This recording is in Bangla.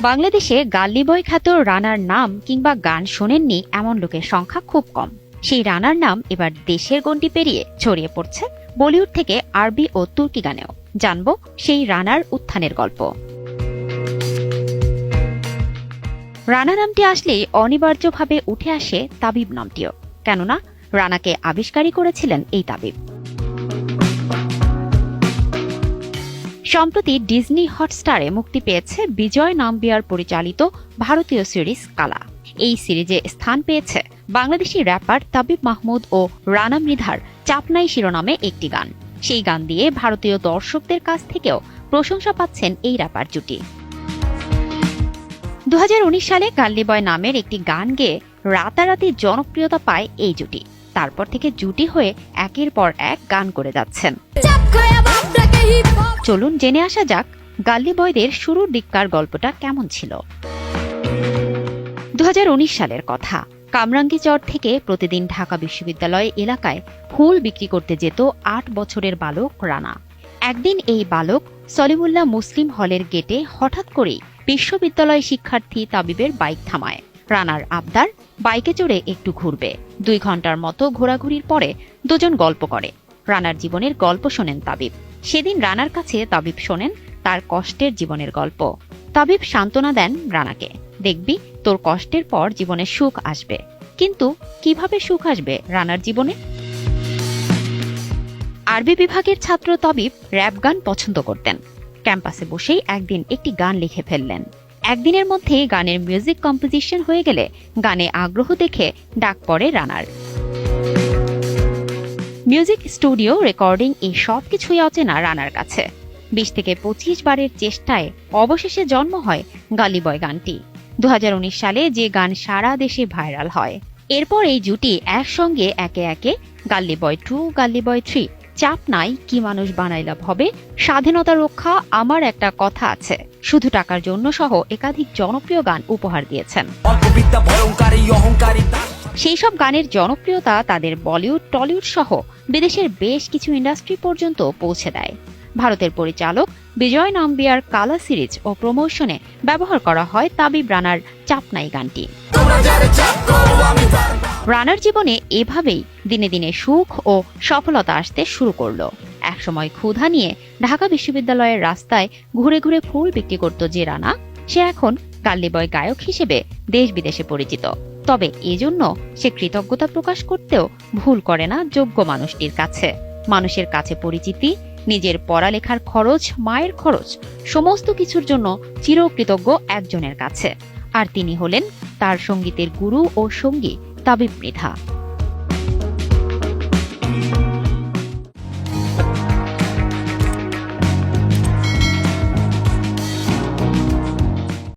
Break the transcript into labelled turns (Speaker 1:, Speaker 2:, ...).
Speaker 1: বাংলাদেশে গাল্লি বয় খ্যাত রানার নাম কিংবা গান শোনেননি এমন লোকের সংখ্যা খুব কম। সেই রানার নাম এবার দেশের গণ্ডি পেরিয়ে ছড়িয়ে পড়ছে বলিউড থেকে আরবি ও তুর্কি গানেও। জানব সেই রানার উত্থানের গল্প। রানা নামটি আসলেই অনিবার্যভাবে উঠে আসে তাবিব নামটিও। কেননা, রানাকে আবিষ্কারই করেছিলেন এই তাবিব। সম্প্রতি ডিজনি হটস্টারে মুক্তি পেয়েছে বিজয় নাম্বিয়ার পরিচালিত ভারতীয় সিরিজ কালা। এই সিরিজে স্থান পেয়েছে বাংলাদেশি র্যাপার তাবিব মাহমুদ ও রানা মৃধার চাপনাই শিরোনামে একটি গান। সেই গান দিয়ে ভারতীয় দর্শকদের কাছ থেকেও প্রশংসা পাচ্ছেন এই র্যাপার জুটি। দু হাজার উনিশ সালে গাল্লিবয় নামের একটি গান গেয়ে রাতারাতি জনপ্রিয়তা পায় এই জুটি। তারপর থেকে জুটি হয়ে একের পর এক গান করে যাচ্ছেন। চলুন জেনে আসা যাক, গাল্লি বয়দের শুরুর দিককার গল্পটা কেমন ছিল। দু হাজার উনিশ সালের কথা কামরাঙ্গীচর থেকে প্রতিদিন ঢাকা বিশ্ববিদ্যালয় এলাকায় ফুল বিক্রি করতে যেত আট বছরের বালক রানা। একদিন এই বালক সলিমুল্লাহ মুসলিম হলের গেটে হঠাৎ করেই বিশ্ববিদ্যালয় শিক্ষার্থী তাবিবের বাইক থামায়। রানার আবদার, বাইকে চড়ে একটু ঘুরবে। দুই ঘণ্টার মতো ঘোরাঘুরির পরে দুজন গল্প করে। রানার জীবনের গল্প শোনেন তাবিব। সেদিন রানার কাছে তাবিব শোনেন তার কষ্টের জীবনের গল্প। তাবিব সান্ত্বনা দেন রানাকে। দেখবি, তোর কষ্টের পর জীবনে সুখ আসবে। কিন্তু কীভাবে সুখ আসবে রানার জীবনে? আরবি বিভাগের ছাত্র তাবিব র্যাপ গান পছন্দ করতেন। ক্যাম্পাসে বসেই একদিন একটি গান লিখে ফেললেন। একদিনের মধ্যে গানের মিউজিক কম্পোজিশন হয়ে গেলে গানে আগ্রহ দেখে ডাক পড়ে রানার। মিউজিক স্টুডিও রেকর্ডিং এই সব কিছুই অচেনা রানার কাছে। বিশ থেকে পঁচিশ বারের চেষ্টায় অবশেষে জন্ম হয় গালিবয় গানটি। দু সালে যে গান সারা দেশে ভাইরাল হয়। এরপর এই জুটি একসঙ্গে একে একে গাল্লি বয় টু গাল্লি বয় থ্রি, চাপ নাই, কি মানুষ বানাইলাভ হবে, স্বাধীনতা রক্ষা আমার একটা কথা আছে। শুধু টাকার জন্য সহ একাধিক জনপ্রিয় গান উপহার দিয়েছেন। সেই সব গানের জনপ্রিয়তা তাদের বলিউড, টলিউড সহ বিদেশের বেশ কিছু ইন্ডাস্ট্রি পর্যন্ত পৌঁছে দেয়। ভারতের পরিচালক বিজয় নাম্বিয়ার কালা সিরিজ ও প্রমোশনে ব্যবহার করা হয় তাবিব রানার চাপনাই গানটি। রানার জীবনে এভাবেই দিনে দিনে সুখ ও সফলতা আসতে শুরু করল। একসময় ক্ষুধা নিয়ে ঢাকা বিশ্ববিদ্যালয়ের রাস্তায় ঘুরে ঘুরে ফুল বিক্রি করত যে রানা, সে এখন গাল্লিবয় গায়ক হিসেবে দেশ বিদেশে পরিচিত। তবে এজন্য সে কৃতজ্ঞতা প্রকাশ করতেও ভুল করে না যোগ্য মানুষটির কাছে। মানুষের কাছে পরিচিতি, নিজের পড়ালেখার খরচ, মায়ের খরচ, সমস্ত কিছুর জন্য চিরকৃতজ্ঞ একজনের কাছে। আর তিনি হলেন তার সঙ্গীতের গুরু ও সঙ্গী তাবিব মৃধা।